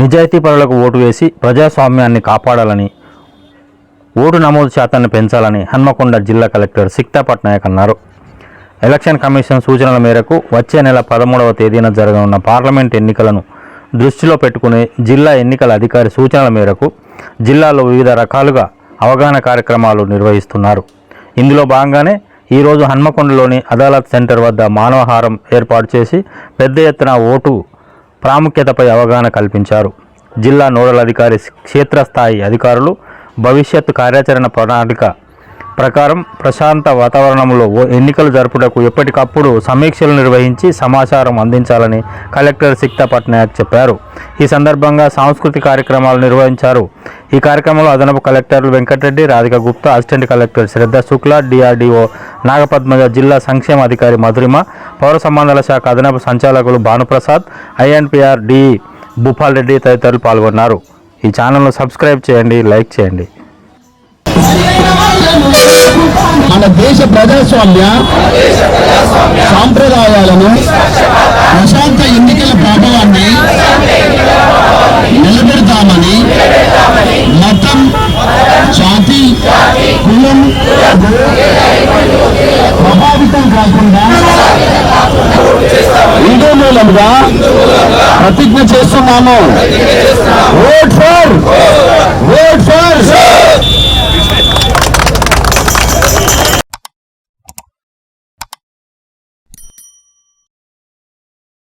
నిజాయితీ పరులకు ఓటు వేసి ప్రజాస్వామ్యాన్ని కాపాడాలని ఓటు నమోదు శాతాన్ని పెంచాలని హన్మకొండ జిల్లా కలెక్టర్ సిక్తా పట్నాయక్ అన్నారు. ఎలక్షన్ కమిషన్ సూచనల మేరకు వచ్చే నెల పదమూడవ తేదీన జరగనున్న పార్లమెంట్ ఎన్నికలను దృష్టిలో పెట్టుకుని జిల్లా ఎన్నికల అధికారి సూచనల మేరకు జిల్లాలో వివిధ రకాలుగా అవగాహన కార్యక్రమాలు నిర్వహిస్తున్నారు. ఇందులో భాగంగానే ఈరోజు హన్మకొండలోని అదాలత్ సెంటర్ వద్ద మానవహారం ఏర్పాటు చేసి పెద్ద ఎత్తున ఓటు ప్రాముఖ్యతపై అవగాహన కల్పించారు. జిల్లా నోడల్ అధికారి క్షేత్రస్థాయి అధికారులు భవిష్యత్ కార్యాచరణ ప్రణాళిక ప్రకారం ప్రశాంత వాతావరణంలో ఎన్నికలు జరుపుటకు ఎప్పటికప్పుడు సమీక్షలు నిర్వహించి సమాచారం అందించాలని కలెక్టర్ సిక్తా పట్నాయక్ చెప్పారు. ఈ సందర్భంగా సాంస్కృతిక కార్యక్రమాలు నిర్వహించారు. ఈ కార్యక్రమంలో అదనపు కలెక్టర్లు Venkatareddy Radhika Gupta assistant collector Shraddha Shukla DRDO Nagapadmaja జిల్లా సంక్షేమ అధికారి మధురిమ పౌర సంబంధాల శాఖ అదనపు సంచాలకులు భానుప్రసాద్ ఐఎన్పిఆర్ డి భూపాల్ రెడ్డి తదితరులు పాల్గొన్నారు. ఈ ఛానల్ను సబ్స్క్రైబ్ చేయండి లైక్ చేయండి. మన దేశ ప్రజాస్వామ్య సాంప్రదాయాలను ప్రశాంత ఎన్నికల ప్రభావాన్ని నిలబెడతామని మతం జాతి కులం ప్రభావితం కాకుండా హిందూ మూలంగా ప్రతిజ్ఞ చేస్తున్నాము. Vote for